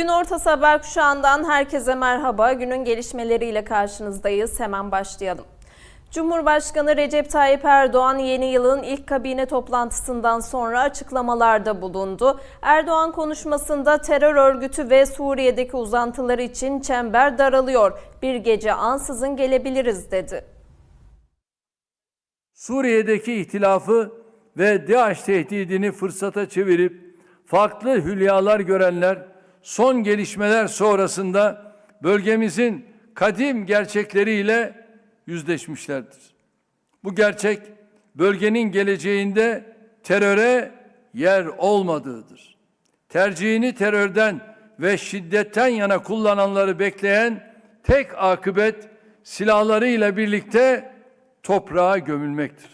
Gün ortası haber kuşağından herkese merhaba. Günün gelişmeleriyle karşınızdayız. Hemen başlayalım. Cumhurbaşkanı Recep Tayyip Erdoğan yeni yılın ilk kabine toplantısından sonra açıklamalarda bulundu. Erdoğan konuşmasında terör örgütü ve Suriye'deki uzantıları için çember daralıyor. Bir gece ansızın gelebiliriz dedi. Suriye'deki ihtilafı ve DAEŞ tehdidini fırsata çevirip farklı hülyalar görenler son gelişmeler sonrasında bölgemizin kadim gerçekleriyle yüzleşmişlerdir. Bu gerçek bölgenin geleceğinde teröre yer olmadığıdır. Tercihini terörden ve şiddetten yana kullananları bekleyen tek akıbet silahlarıyla birlikte toprağa gömülmektir.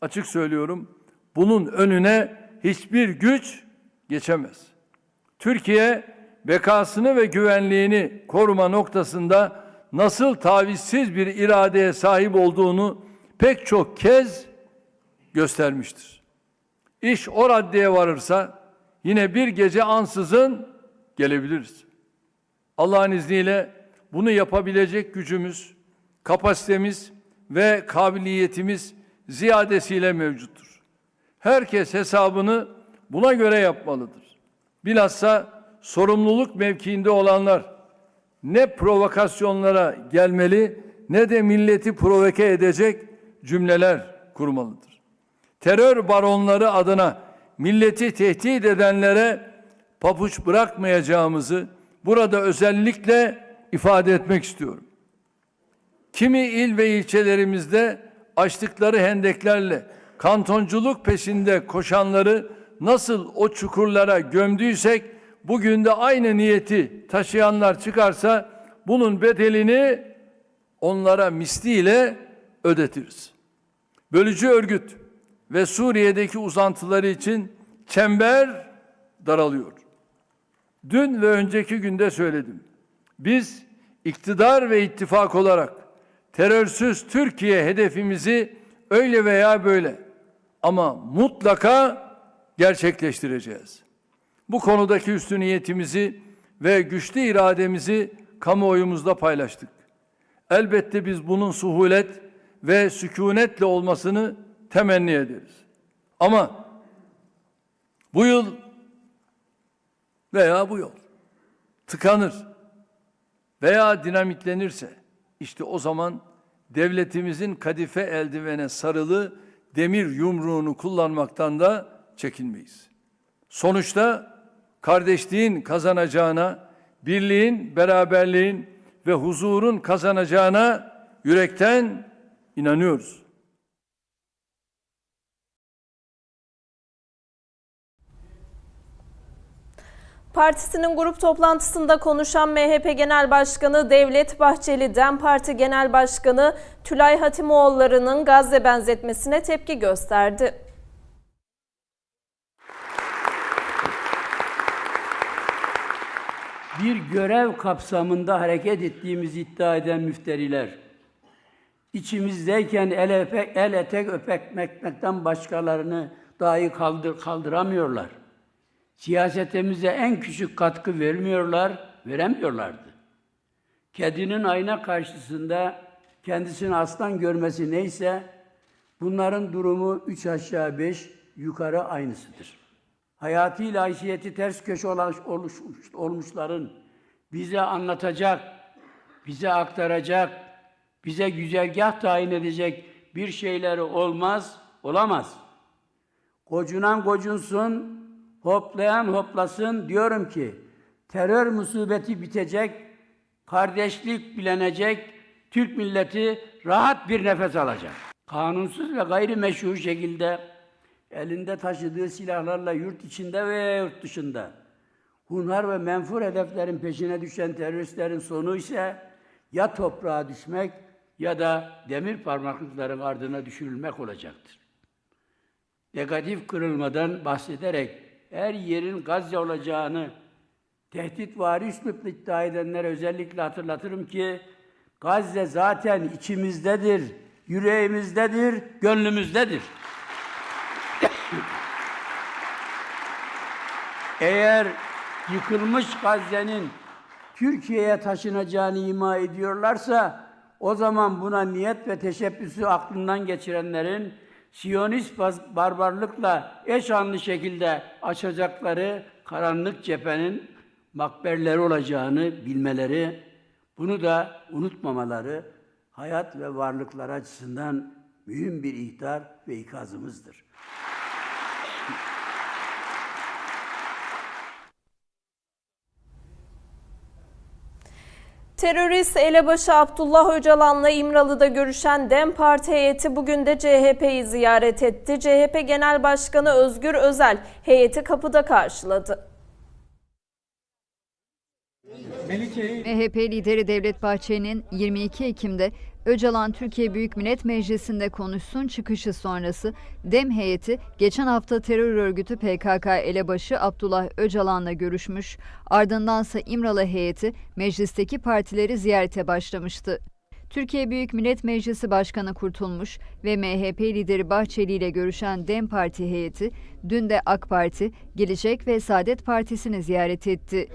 Açık söylüyorum, bunun önüne hiçbir güç geçemez. Türkiye bekasını ve güvenliğini koruma noktasında nasıl tavizsiz bir iradeye sahip olduğunu pek çok kez göstermiştir. İş o raddeye varırsa yine bir gece ansızın gelebiliriz. Allah'ın izniyle bunu yapabilecek gücümüz, kapasitemiz ve kabiliyetimiz ziyadesiyle mevcuttur. Herkes hesabını buna göre yapmalıdır. Bilhassa sorumluluk mevkiinde olanlar ne provokasyonlara gelmeli ne de milleti provoke edecek cümleler kurmalıdır. Terör baronları adına milleti tehdit edenlere papuç bırakmayacağımızı burada özellikle ifade etmek istiyorum. Kimi il ve ilçelerimizde açtıkları hendeklerle kantonculuk peşinde koşanları nasıl o çukurlara gömdüysek bugün de aynı niyeti taşıyanlar çıkarsa bunun bedelini onlara misliyle ödetiriz. Bölücü örgüt ve Suriye'deki uzantıları için çember daralıyor. Dün ve önceki günde söyledim. Biz iktidar ve ittifak olarak terörsüz Türkiye hedefimizi öyle veya böyle ama mutlaka gerçekleştireceğiz. Bu konudaki üstün niyetimizi ve güçlü irademizi kamuoyumuzda paylaştık. Elbette biz bunun suhulet ve sükunetle olmasını temenni ederiz. Ama bu yıl veya bu yol tıkanır veya dinamitlenirse işte o zaman devletimizin kadife eldivene sarılı demir yumruğunu kullanmaktan da çekinmeyiz. Sonuçta kardeşliğin kazanacağına, birliğin, beraberliğin ve huzurun kazanacağına yürekten inanıyoruz. Partisinin grup toplantısında konuşan MHP Genel Başkanı Devlet Bahçeli, DEM Parti Genel Başkanı Tülay Hatimoğulları'nın Gazze benzetmesine tepki gösterdi. Bir görev kapsamında hareket ettiğimizi iddia eden müfteriler, içimizdeyken el, öpek, el etek öpekmekten başkalarını dahi kaldır, kaldıramıyorlar. Siyasetimize en küçük katkı vermiyorlar, veremiyorlardı. Kedinin ayna karşısında kendisini aslan görmesi neyse, bunların durumu üç aşağı beş yukarı aynısıdır hayatıyla haysiyeti ters köşe oluş, olmuşların bize anlatacak, bize aktaracak, bize güzergah tayin edecek bir şeyleri olmaz, olamaz. Kocunan gocunsun, hoplayan hoplasın diyorum ki terör musibeti bitecek, kardeşlik bilenecek, Türk milleti rahat bir nefes alacak. Kanunsuz ve gayri meşru şekilde elinde taşıdığı silahlarla yurt içinde veya yurt dışında hunhar ve menfur hedeflerin peşine düşen teröristlerin sonu ise ya toprağa düşmek ya da demir parmaklıkların ardına düşürülmek olacaktır. Negatif kırılmadan bahsederek her yerin Gazze olacağını tehdit vari üslupla iddia edenlere özellikle hatırlatırım ki Gazze zaten içimizdedir, yüreğimizdedir, gönlümüzdedir. Eğer yıkılmış Gazze'nin Türkiye'ye taşınacağını ima ediyorlarsa o zaman buna niyet ve teşebbüsü aklından geçirenlerin Siyonist barbarlıkla eş anlı şekilde açacakları karanlık cephenin makberleri olacağını bilmeleri, bunu da unutmamaları hayat ve varlıkları açısından mühim bir ihtar ve ikazımızdır. Terörist elebaşı Abdullah Öcalan'la İmralı'da görüşen DEM Parti heyeti bugün de CHP'yi ziyaret etti. CHP Genel Başkanı Özgür Özel heyeti kapıda karşıladı. MHP lideri Devlet Bahçeli'nin 22 Ekim'de Öcalan Türkiye Büyük Millet Meclisi'nde konuşsun çıkışı sonrası. DEM heyeti geçen hafta terör örgütü PKK elebaşı Abdullah Öcalan'la görüşmüş, ardındansa İmralı heyeti meclisteki partileri ziyarete başlamıştı. Türkiye Büyük Millet Meclisi Başkanı Kurtulmuş ve MHP lideri Bahçeli ile görüşen DEM Parti heyeti dün de AK Parti, Gelecek ve Saadet Partisi'ni ziyaret etti.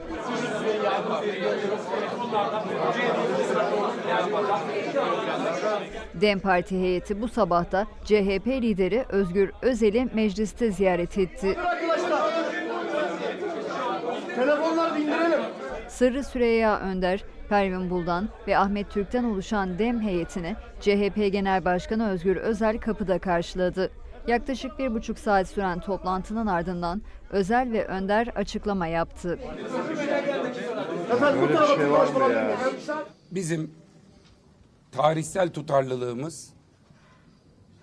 DEM Parti heyeti bu sabah da CHP lideri Özgür Özel'i mecliste ziyaret etti. Telefonları bindirelim. Sırrı Süreyya Önder, Pervin Buldan ve Ahmet Türk'ten oluşan DEM heyetini CHP Genel Başkanı Özgür Özel kapıda karşıladı. Yaklaşık bir buçuk saat süren toplantının ardından Özel ve Önder açıklama yaptı. Efendim bu tarafa bir konuşmalar bizim tarihsel tutarlılığımız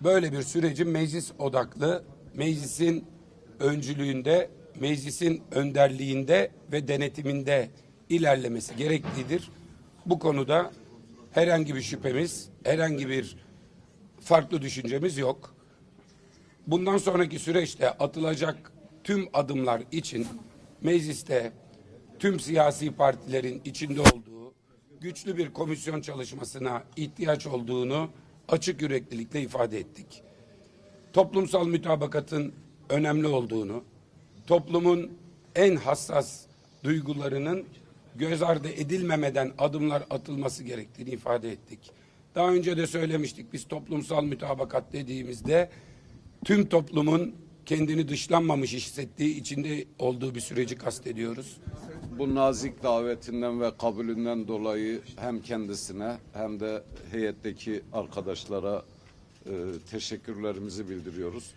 böyle bir sürecin meclis odaklı, meclisin öncülüğünde, meclisin önderliğinde ve denetiminde ilerlemesi gereklidir. Bu konuda herhangi bir şüphemiz, herhangi bir farklı düşüncemiz yok. Bundan sonraki süreçte atılacak tüm adımlar için mecliste tüm siyasi partilerin içinde olduğu güçlü bir komisyon çalışmasına ihtiyaç olduğunu açık yüreklilikle ifade ettik. Toplumsal mütabakatın önemli olduğunu, toplumun en hassas duygularının göz ardı edilmemeden adımlar atılması gerektiğini ifade ettik. Daha önce de söylemiştik biz toplumsal mütabakat dediğimizde tüm toplumun kendini dışlanmamış hissettiği içinde olduğu bir süreci kastediyoruz. Bu nazik davetinden ve kabulünden dolayı hem kendisine hem de heyetteki arkadaşlara e, teşekkürlerimizi bildiriyoruz.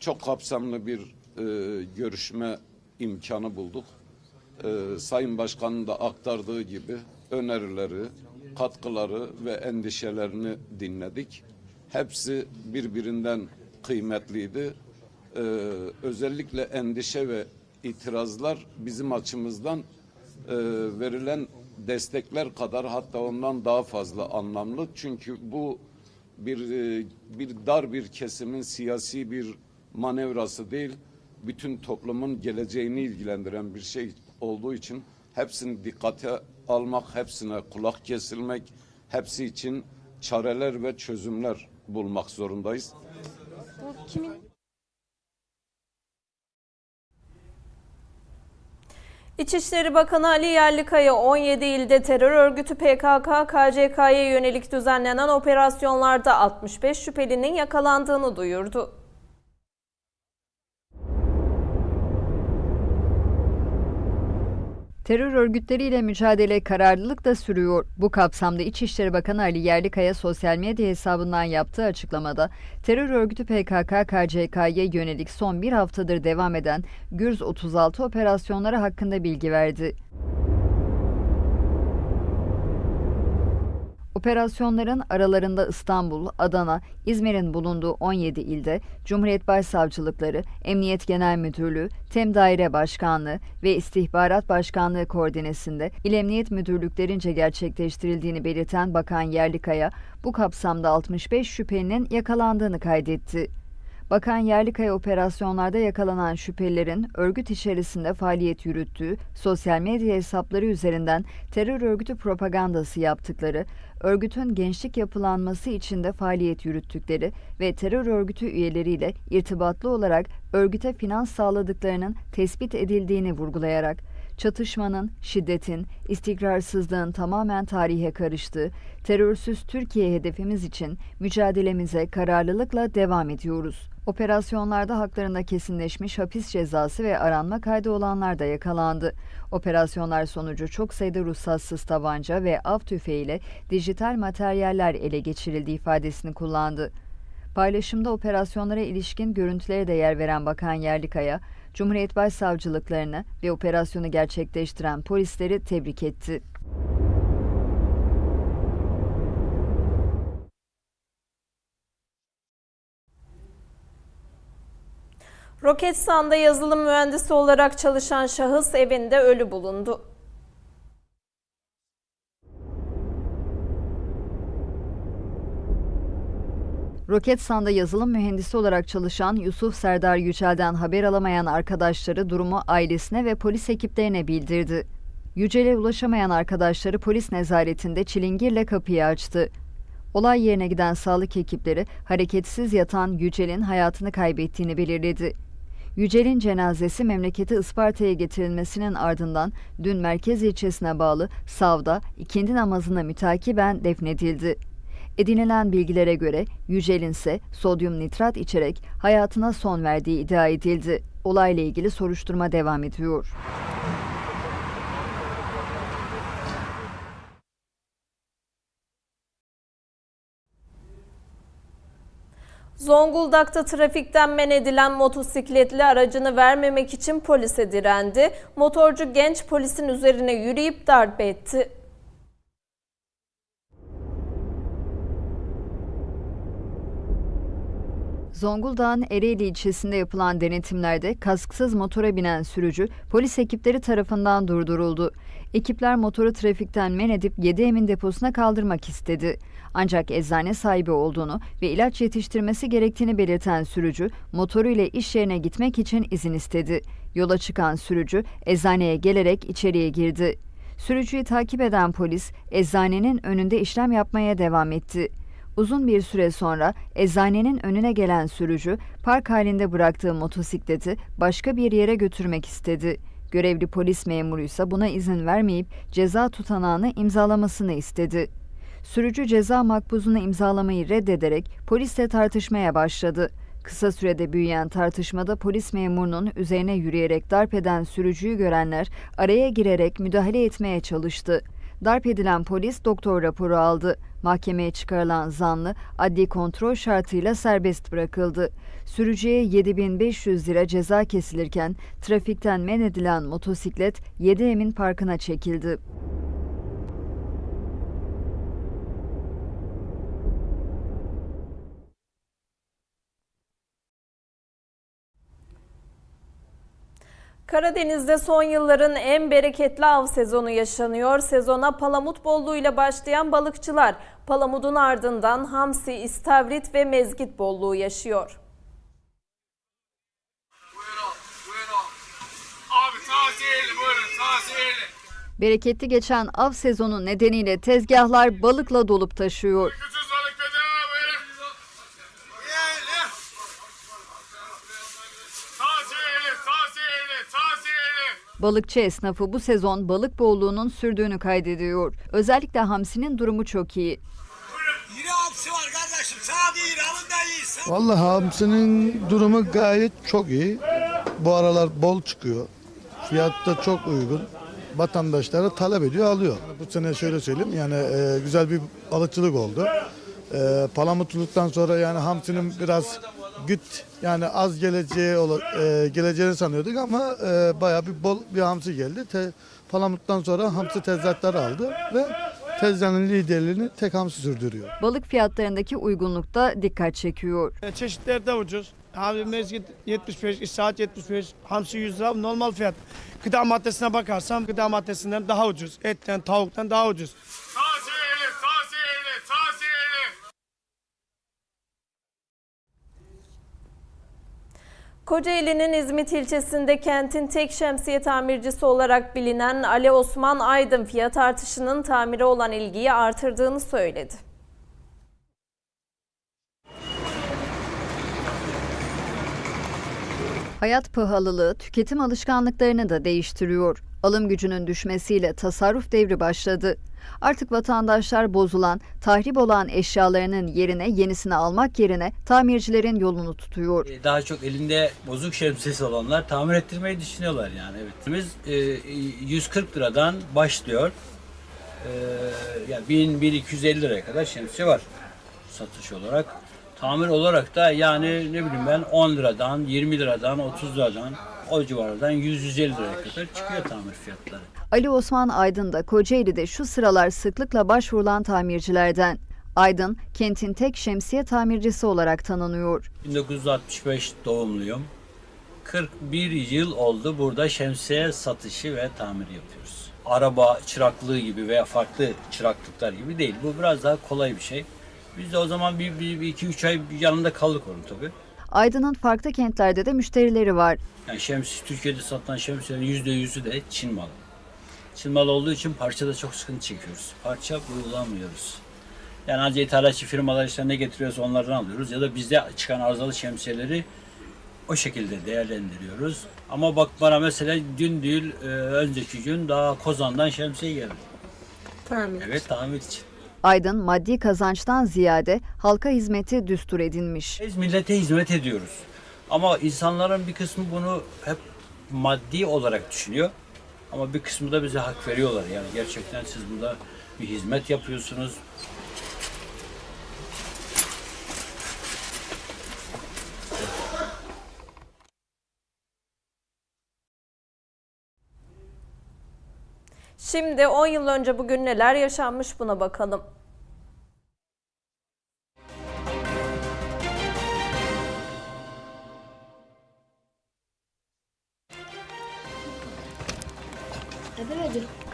Çok kapsamlı bir e, görüşme imkanı bulduk. E, Sayın Başkan'ın da aktardığı gibi önerileri, katkıları ve endişelerini dinledik. Hepsi birbirinden kıymetliydi. Ee, özellikle endişe ve itirazlar bizim açımızdan e, verilen destekler kadar hatta ondan daha fazla anlamlı. Çünkü bu bir e, bir dar bir kesimin siyasi bir manevrası değil, bütün toplumun geleceğini ilgilendiren bir şey olduğu için hepsini dikkate almak, hepsine kulak kesilmek, hepsi için çareler ve çözümler bulmak zorundayız. İçişleri Bakanı Ali Yerlikaya 17 ilde terör örgütü PKK, KCK'ya yönelik düzenlenen operasyonlarda 65 şüphelinin yakalandığını duyurdu. Terör örgütleriyle mücadele kararlılık da sürüyor. Bu kapsamda İçişleri Bakanı Ali Yerlikaya sosyal medya hesabından yaptığı açıklamada terör örgütü PKK-KCK'ya yönelik son bir haftadır devam eden Gürz 36 operasyonları hakkında bilgi verdi. Operasyonların aralarında İstanbul, Adana, İzmir'in bulunduğu 17 ilde Cumhuriyet Başsavcılıkları, Emniyet Genel Müdürlüğü, Tem Daire Başkanlığı ve İstihbarat Başkanlığı koordinesinde İl Emniyet Müdürlüklerince gerçekleştirildiğini belirten Bakan Yerlikaya, bu kapsamda 65 şüphelinin yakalandığını kaydetti. Bakan Yerlikaya operasyonlarda yakalanan şüphelilerin örgüt içerisinde faaliyet yürüttüğü, sosyal medya hesapları üzerinden terör örgütü propagandası yaptıkları, örgütün gençlik yapılanması içinde faaliyet yürüttükleri ve terör örgütü üyeleriyle irtibatlı olarak örgüte finans sağladıklarının tespit edildiğini vurgulayarak, çatışmanın, şiddetin, istikrarsızlığın tamamen tarihe karıştığı, terörsüz Türkiye hedefimiz için mücadelemize kararlılıkla devam ediyoruz. Operasyonlarda haklarında kesinleşmiş hapis cezası ve aranma kaydı olanlar da yakalandı. Operasyonlar sonucu çok sayıda ruhsatsız tabanca ve av tüfeğiyle dijital materyaller ele geçirildi ifadesini kullandı. Paylaşımda operasyonlara ilişkin görüntülere de yer veren Bakan Yerlikaya, Cumhuriyet Başsavcılıklarını ve operasyonu gerçekleştiren polisleri tebrik etti. Roketsan'da yazılım mühendisi olarak çalışan şahıs evinde ölü bulundu. Roketsan'da yazılım mühendisi olarak çalışan Yusuf Serdar Yücel'den haber alamayan arkadaşları durumu ailesine ve polis ekiplerine bildirdi. Yücel'e ulaşamayan arkadaşları polis nezaretinde çilingirle kapıyı açtı. Olay yerine giden sağlık ekipleri hareketsiz yatan Yücel'in hayatını kaybettiğini belirledi. Yücel'in cenazesi memleketi Isparta'ya getirilmesinin ardından dün merkez ilçesine bağlı Sav'da ikindi namazına mütakiben defnedildi. Edinilen bilgilere göre Yücel'in ise sodyum nitrat içerek hayatına son verdiği iddia edildi. Olayla ilgili soruşturma devam ediyor. Zonguldak'ta trafikten men edilen motosikletli aracını vermemek için polise direndi. Motorcu genç polisin üzerine yürüyüp darp etti. Zonguldak'ın Ereğli ilçesinde yapılan denetimlerde kasksız motora binen sürücü polis ekipleri tarafından durduruldu. Ekipler motoru trafikten men edip 7 Emin deposuna kaldırmak istedi. Ancak eczane sahibi olduğunu ve ilaç yetiştirmesi gerektiğini belirten sürücü motoru ile iş yerine gitmek için izin istedi. Yola çıkan sürücü eczaneye gelerek içeriye girdi. Sürücüyü takip eden polis eczanenin önünde işlem yapmaya devam etti. Uzun bir süre sonra eczanenin önüne gelen sürücü park halinde bıraktığı motosikleti başka bir yere götürmek istedi. Görevli polis memuru ise buna izin vermeyip ceza tutanağını imzalamasını istedi. Sürücü ceza makbuzunu imzalamayı reddederek polisle tartışmaya başladı. Kısa sürede büyüyen tartışmada polis memurunun üzerine yürüyerek darp eden sürücüyü görenler araya girerek müdahale etmeye çalıştı. Darp edilen polis doktor raporu aldı. Mahkemeye çıkarılan zanlı adli kontrol şartıyla serbest bırakıldı. Sürücüye 7500 lira ceza kesilirken trafikten men edilen motosiklet 7 Emin Parkı'na çekildi. Karadeniz'de son yılların en bereketli av sezonu yaşanıyor. Sezona palamut bolluğuyla başlayan balıkçılar palamudun ardından hamsi, istavrit ve mezgit bolluğu yaşıyor. Buyurun, buyurun. Abi taziyeli buyurun, taziyeli. Bereketli geçen av sezonu nedeniyle tezgahlar balıkla dolup taşıyor. Balıkçı esnafı bu sezon balık bolluğunun sürdüğünü kaydediyor. Özellikle hamsinin durumu çok iyi. Yine hamsi var kardeşim. Sağ değil, alın da iyi. Sağ Vallahi hamsinin durumu gayet çok iyi. Bu aralar bol çıkıyor. Fiyat da çok uygun. Vatandaşları talep ediyor, alıyor. Bu sene şöyle söyleyeyim yani e, güzel bir balıkçılık oldu. E, palamutluluktan sonra yani hamsinin biraz güt yani az geleceği e, geleceğini sanıyorduk ama e, bayağı bir bol bir hamsi geldi. Te, palamuttan sonra hamsi tezgahları aldı ve tezgahın liderliğini tek hamsi sürdürüyor. Balık fiyatlarındaki uygunluk da dikkat çekiyor. E, Çeşitleri de ucuz. Abi mezgit 75, saat 75, hamsi 100 lira normal fiyat. Gıda maddesine bakarsam gıda maddesinden daha ucuz. Etten, tavuktan daha ucuz. Kocaeli'nin İzmit ilçesinde kentin tek şemsiye tamircisi olarak bilinen Ali Osman Aydın fiyat artışının tamire olan ilgiyi artırdığını söyledi. Hayat pahalılığı tüketim alışkanlıklarını da değiştiriyor. Alım gücünün düşmesiyle tasarruf devri başladı. Artık vatandaşlar bozulan, tahrip olan eşyalarının yerine yenisini almak yerine tamircilerin yolunu tutuyor. E, Daha çok elinde bozuk şemsiyesi olanlar tamir ettirmeyi düşünüyorlar yani. Evet. Biz e, 140 liradan başlıyor. E, yani 1000 1250 liraya kadar şemsiye var satış olarak. Tamir olarak da yani ne bileyim ben 10 liradan, 20 liradan, 30 liradan o civardan 100-150 liraya kadar çıkıyor tamir fiyatları. Ali Osman Aydın da Kocaeli'de şu sıralar sıklıkla başvurulan tamircilerden. Aydın, kentin tek şemsiye tamircisi olarak tanınıyor. 1965 doğumluyum. 41 yıl oldu burada şemsiye satışı ve tamir yapıyoruz. Araba çıraklığı gibi veya farklı çıraklıklar gibi değil. Bu biraz daha kolay bir şey. Biz de o zaman bir, bir, bir iki üç ay yanında kaldık onun tabii. Aydın'ın farklı kentlerde de müşterileri var. Yani şemsi, Türkiye'de satılan şemsiyelerin yüzde yüzü de Çin malı. Çin malı olduğu için parçada çok sıkıntı çekiyoruz. Parça bulamıyoruz. Yani ancak ithalatçı firmalar işte ne getiriyorsa onlardan alıyoruz ya da bizde çıkan arızalı şemsiyeleri o şekilde değerlendiriyoruz. Ama bak bana mesela dün değil, e, önceki gün daha Kozan'dan şemsiye geldi. Tamir. Evet tamir için. Aydın maddi kazançtan ziyade halka hizmeti düstur edinmiş. Biz millete hizmet ediyoruz. Ama insanların bir kısmı bunu hep maddi olarak düşünüyor. Ama bir kısmı da bize hak veriyorlar. Yani gerçekten siz burada bir hizmet yapıyorsunuz. Şimdi 10 yıl önce bugün neler yaşanmış buna bakalım.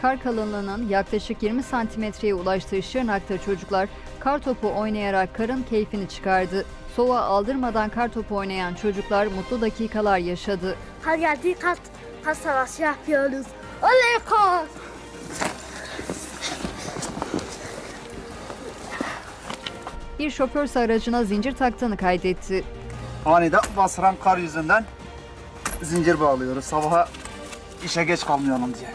Kar kalınlığının yaklaşık 20 santimetreye ulaştığı Şırnak'ta çocuklar kar topu oynayarak karın keyfini çıkardı. Soğuğa aldırmadan kar topu oynayan çocuklar mutlu dakikalar yaşadı. Kar geldi kar, kar savaşı yapıyoruz. Oley kar. Bir şoförse aracına zincir taktığını kaydetti. Aniden basıran kar yüzünden zincir bağlıyoruz. Sabaha işe geç kalmayalım diye.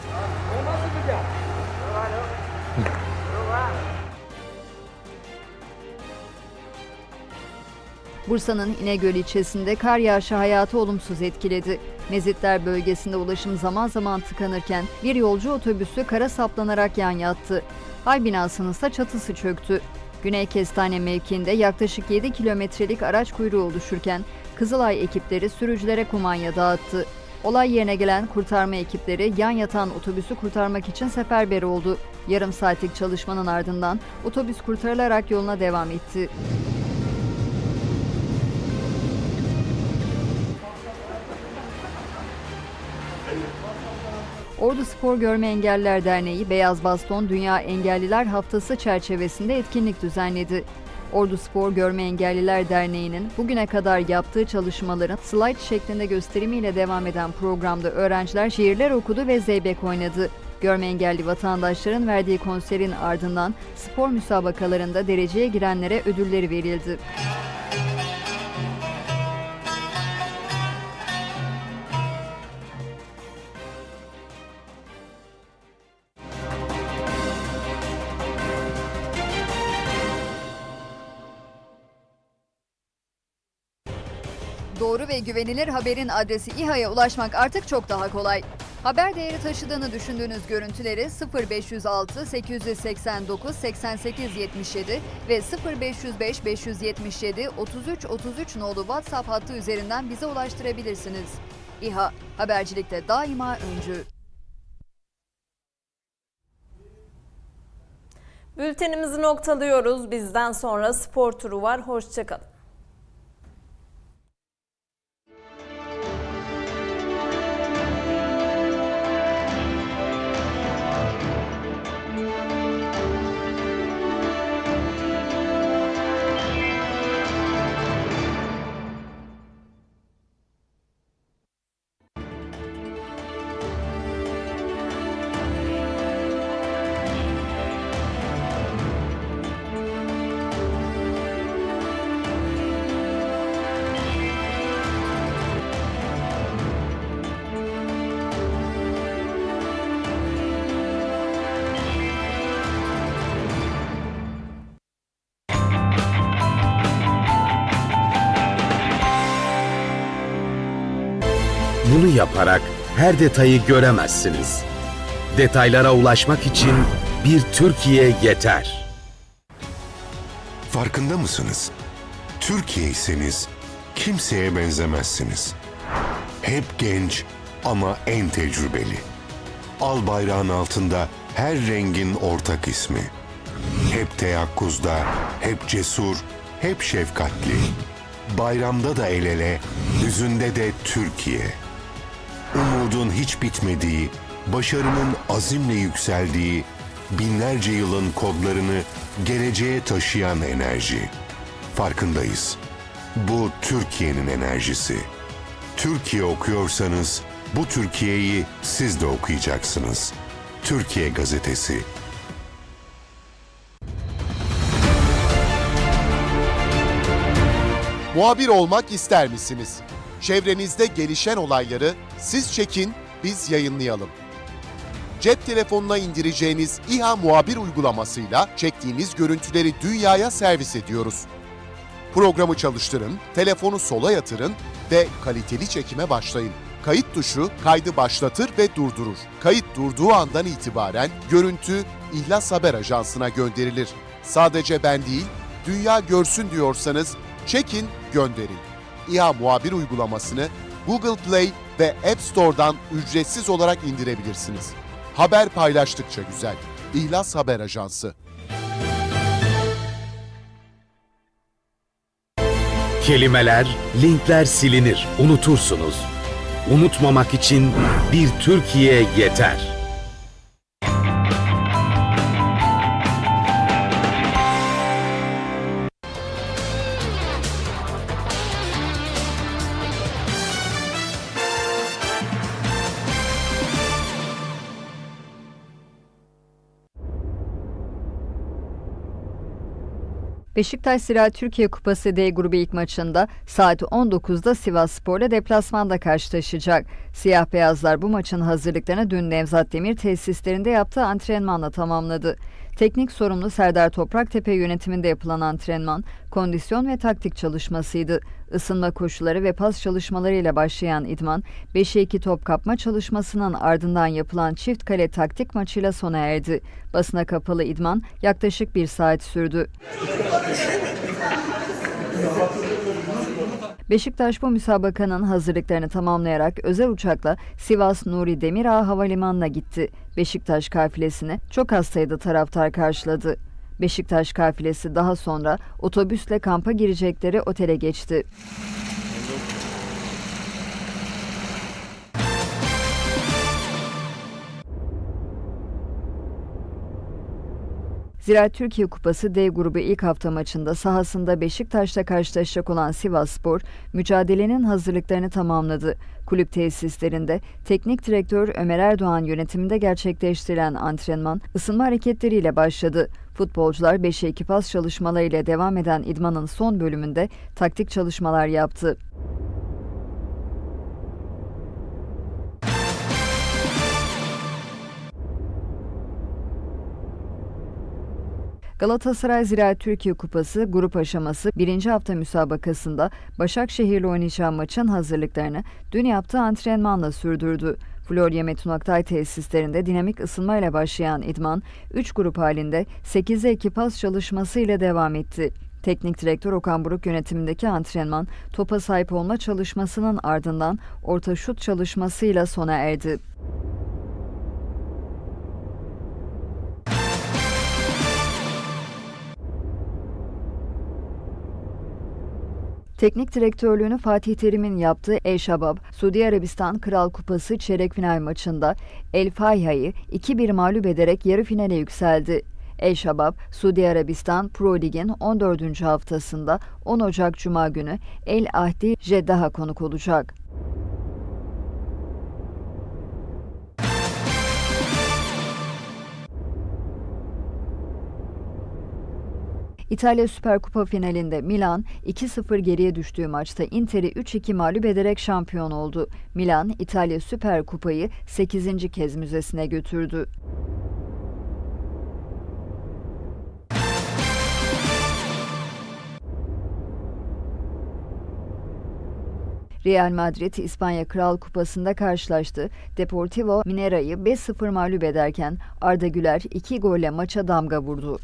Bursa'nın İnegöl ilçesinde kar yağışı hayatı olumsuz etkiledi. Mezitler bölgesinde ulaşım zaman zaman tıkanırken bir yolcu otobüsü kara saplanarak yan yattı. Hay binasının ise çatısı çöktü. Güney Kestane mevkiinde yaklaşık 7 kilometrelik araç kuyruğu oluşurken Kızılay ekipleri sürücülere kumanya dağıttı. Olay yerine gelen kurtarma ekipleri yan yatan otobüsü kurtarmak için seferber oldu. Yarım saatlik çalışmanın ardından otobüs kurtarılarak yoluna devam etti. Ordu Spor Görme Engelliler Derneği Beyaz Baston Dünya Engelliler Haftası çerçevesinde etkinlik düzenledi. Ordu Spor Görme Engelliler Derneği'nin bugüne kadar yaptığı çalışmaların slide şeklinde gösterimiyle devam eden programda öğrenciler şiirler okudu ve zeybek oynadı. Görme engelli vatandaşların verdiği konserin ardından spor müsabakalarında dereceye girenlere ödülleri verildi. Doğru ve güvenilir haberin adresi İHA'ya ulaşmak artık çok daha kolay. Haber değeri taşıdığını düşündüğünüz görüntüleri 0506 889 88 77 ve 0505 577 33 33 nolu WhatsApp hattı üzerinden bize ulaştırabilirsiniz. İHA, habercilikte daima öncü. Bültenimizi noktalıyoruz. Bizden sonra spor turu var. Hoşçakalın. Yaparak her detayı göremezsiniz. Detaylara ulaşmak için bir Türkiye yeter. Farkında mısınız? Türkiye'yseniz kimseye benzemezsiniz. Hep genç ama en tecrübeli. Al bayrağın altında her rengin ortak ismi. Hep teyakkuzda, hep cesur, hep şefkatli. Bayramda da el ele, hüzünde de Türkiye. Umudun hiç bitmediği, başarının azimle yükseldiği, binlerce yılın kodlarını geleceğe taşıyan enerji. Farkındayız. Bu Türkiye'nin enerjisi. Türkiye okuyorsanız bu Türkiye'yi siz de okuyacaksınız. Türkiye Gazetesi Muhabir olmak ister misiniz? Çevrenizde gelişen olayları siz çekin, biz yayınlayalım. Cep telefonuna indireceğiniz İHA Muhabir uygulamasıyla çektiğiniz görüntüleri dünyaya servis ediyoruz. Programı çalıştırın, telefonu sola yatırın ve kaliteli çekime başlayın. Kayıt tuşu kaydı başlatır ve durdurur. Kayıt durduğu andan itibaren görüntü İhlas Haber Ajansı'na gönderilir. Sadece ben değil, dünya görsün diyorsanız çekin, gönderin. İHA Muhabir uygulamasını Google Play ve App Store'dan ücretsiz olarak indirebilirsiniz. Haber paylaştıkça güzel. İhlas Haber Ajansı. Kelimeler, linkler silinir, unutursunuz. Unutmamak için bir Türkiye yeter. Beşiktaş Ziraat Türkiye Kupası D grubu ilk maçında saat 19'da Sivas Spor'la deplasmanda karşılaşacak. Siyah beyazlar bu maçın hazırlıklarını dün Nevzat Demir tesislerinde yaptığı antrenmanla tamamladı. Teknik sorumlu Serdar Topraktepe yönetiminde yapılan antrenman, kondisyon ve taktik çalışmasıydı. Isınma koşuları ve pas çalışmalarıyla başlayan idman, 5'e 2 top kapma çalışmasının ardından yapılan çift kale taktik maçıyla sona erdi. Basına kapalı idman yaklaşık bir saat sürdü. Beşiktaş bu müsabakanın hazırlıklarını tamamlayarak özel uçakla Sivas Nuri Demirağ Havalimanı'na gitti. Beşiktaş kafilesini çok az sayıda taraftar karşıladı. Beşiktaş kafilesi daha sonra otobüsle kampa girecekleri otele geçti. Ziraat Türkiye Kupası D grubu ilk hafta maçında sahasında Beşiktaş'la karşılaşacak olan Sivasspor, mücadelenin hazırlıklarını tamamladı. Kulüp tesislerinde teknik direktör Ömer Erdoğan yönetiminde gerçekleştirilen antrenman ısınma hareketleriyle başladı. Futbolcular 5'e 2 pas çalışmalarıyla devam eden idmanın son bölümünde taktik çalışmalar yaptı. Galatasaray Ziraat Türkiye Kupası grup aşaması 1. hafta müsabakasında Başakşehir'le oynayacağı maçın hazırlıklarını dün yaptığı antrenmanla sürdürdü. Florya Metin Oktay tesislerinde dinamik ısınmayla başlayan idman, 3 grup halinde 8'e 2 pas çalışmasıyla devam etti. Teknik direktör Okan Buruk yönetimindeki antrenman topa sahip olma çalışmasının ardından orta şut çalışmasıyla sona erdi. Teknik direktörlüğünü Fatih Terim'in yaptığı El Şabab, Suudi Arabistan Kral Kupası çeyrek final maçında El Fayha'yı 2-1 mağlup ederek yarı finale yükseldi. El Şabab, Suudi Arabistan Pro Lig'in 14. haftasında 10 Ocak Cuma günü El Ahdi Jeddah'a konuk olacak. İtalya Süper Kupa finalinde Milan 2-0 geriye düştüğü maçta Inter'i 3-2 mağlup ederek şampiyon oldu. Milan, İtalya Süper Kupayı 8. kez müzesine götürdü. Real Madrid İspanya Kral Kupası'nda karşılaştı. Deportivo Mineira'yı 5-0 mağlup ederken Arda Güler 2 golle maça damga vurdu.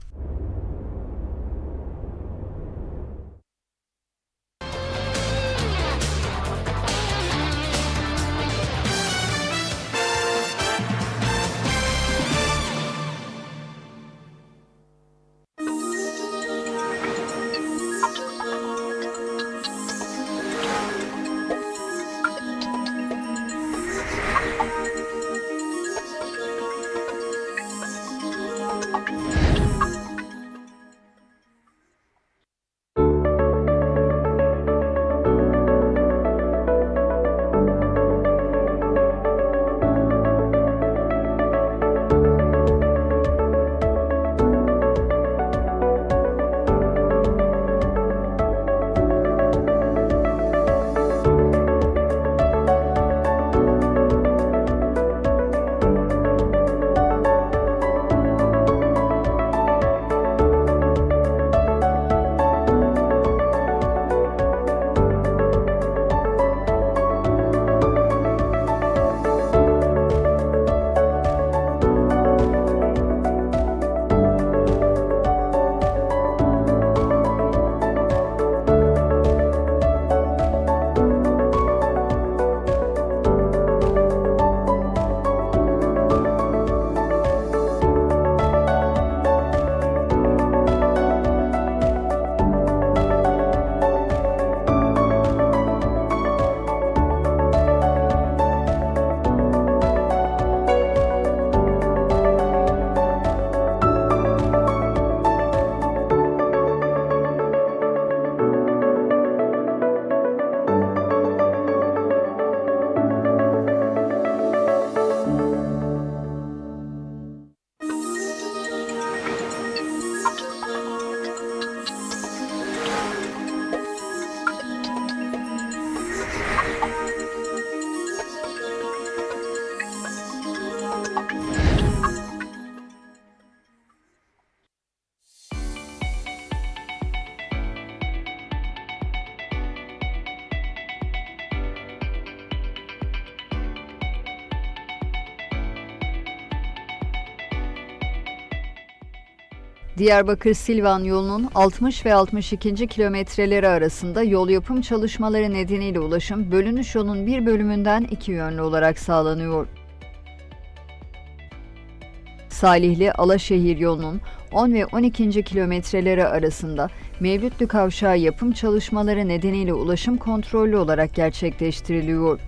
Diyarbakır-Silvan yolunun 60 ve 62. kilometreleri arasında yol yapım çalışmaları nedeniyle ulaşım bölünüş yolun bir bölümünden iki yönlü olarak sağlanıyor. Salihli Alaşehir yolunun 10 ve 12. kilometreleri arasında Mevlütlü Kavşağı yapım çalışmaları nedeniyle ulaşım kontrollü olarak gerçekleştiriliyor.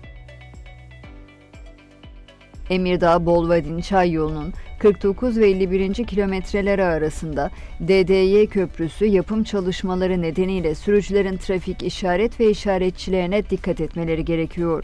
Emirdağ Bolvadin Çay yolunun 49 ve 51. kilometreleri arasında DDY köprüsü yapım çalışmaları nedeniyle sürücülerin trafik işaret ve işaretçilerine dikkat etmeleri gerekiyor.